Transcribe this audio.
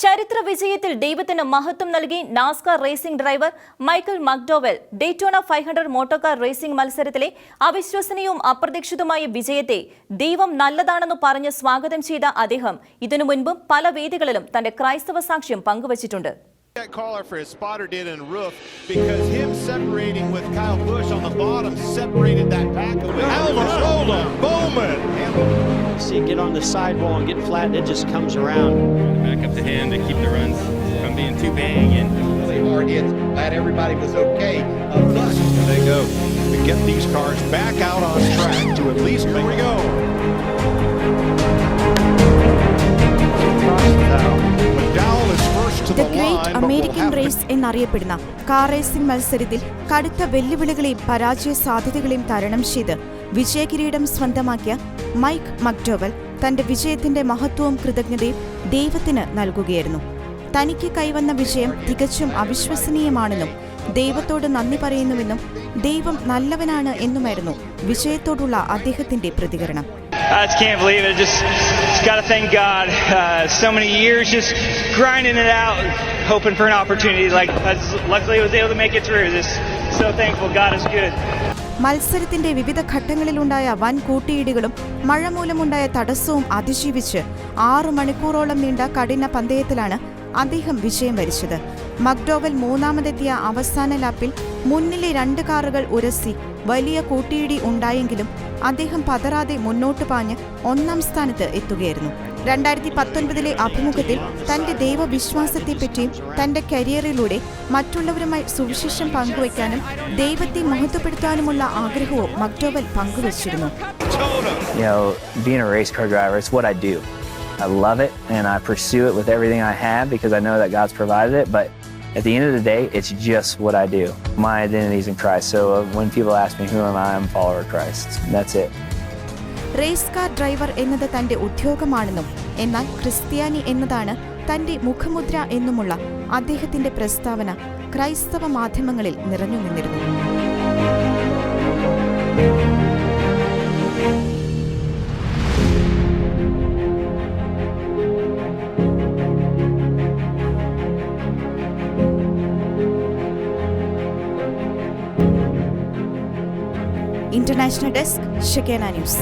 ചരിത്ര വിജയത്തിൽ ദൈവത്തിന് മഹത്വം നൽകി NASCAR racing driver Michael McDowell Daytona five hundred motor racing മത്സരത്തിലെ അവിശ്വസനീയവും അപ്രതീക്ഷിതമായ വിജയത്തെ ദൈവം നല്ലതാണെന്ന് പറഞ്ഞ് സ്വാഗതം ചെയ്ത അദ്ദേഹം ഇതിനു മുൻപും പല വേദികളിലും തന്റെ ക്രൈസ്തവ സാക്ഷ്യം പങ്കുവച്ചിട്ടുണ്ട് that caller for his spotter did in roof because him separating with Kyle Busch on the bottom separated that pack away. Bowman. See it get on the sidewall and get flat, and it just comes around. back up the hand to keep the runs from being too banging. really hard hits. Glad everybody was okay. Uh, but There they go. To get these cars back out on track to at least Here we go. To the the great American Race in American Car Racing race എന്നറിയപ്പെടുന്ന car racing മത്സരത്തിൽ കടുത്ത വെല്ലുവിളികളെയും പരാജയ സാധ്യതകളെയും തരണം ചെയ്ത് വിജയകിരീടം സ്വന്തമാക്കിയ mic മക്ഡോവൽ തന്റെ വിജയത്തിന്റെ മഹത്വവും കൃതജ്ഞതയും ദൈവത്തിന് നൽകുകയായിരുന്നു തനിക്ക് കൈവന്ന വിജയം തികച്ചും അവിശ്വസനീയമാണെന്നും ദൈവത്തോട് നന്ദി പറയുന്നുവെന്നും ദൈവം നല്ലവനാണ് എന്നുമായിരുന്നു വിജയത്തോടുള്ള അദ്ദേഹത്തിന്റെ പ്രതികരണം I just can't believe it. Just, just got to thank God. Uh, so many years just grinding it out, hoping for an opportunity. Like, luckily, I was able to make it through. Just മത്സരത്തിന്റെ വിവിധ ഘട്ടങ്ങളിലുണ്ടായ വൻ കൂട്ടിയിടികളും മഴ മൂലമുണ്ടായ തടസ്സവും അതിജീവിച്ച് ആറു മണിക്കൂറോളം നീണ്ട കഠിന പന്തയത്തിലാണ് അദ്ദേഹം വിജയം വരിച്ചത്. മക്ഡോവൽ മൂന്നാമതെത്തിയ അവസാന ലാപ്പിൽ മുന്നിലെ രണ്ട് കാറുകൾ ഉരസി വലിയ കൂട്ടിയിടി ഉണ്ടായെങ്കിലും അദ്ദേഹം പതറാതെ മുന്നോട്ട് പാഞ്ഞ് ഒന്നാം സ്ഥാനത്ത് എത്തുകയായിരുന്നു. രണ്ടായിരത്തി പത്തൊൻപതിലെ അഭിമുഖത്തിൽ തന്റെ ദൈവവിശ്വാസത്തെപ്പറ്റിയും തന്റെ കരിയറിലൂടെ മറ്റുള്ളവരുമായി സുവിശേഷം പങ്കുവയ്ക്കാനും ദൈവത്തെ മഹത്വപ്പെടുത്താനുമുള്ള ആഗ്രഹവും മക്ഡോവൽ പങ്കുവച്ചിരുന്നു. You know, being a race car driver, it's what I do. I love it and I pursue it with everything I have because I know that God's provided it. But at the end of the day, it's just what I do. My identity is in Christ. So uh, when people ask me who am I, I'm a follower of Christ. That's it. Race car driver എന്നത് തന്റെ ഉദ്യോഗമാണെന്നും എന്നാൽ ക്രിസ്ത്യാനി എന്നതാണ് തന്റെ മുഖമുദ്ര എന്നുമുള്ള അദ്ദേഹത്തിന്റെ പ്രസ്താവന ക്രൈസ്തവ മാധ്യമങ്ങളിൽ നിറഞ്ഞു നിന്നിരുന്നു ಇಂಟರ್ನ್ಯಾಷನಲ್ ಡೆಸ್ಕ್ ಶಕೇನಾ ನ್ಯೂಸ್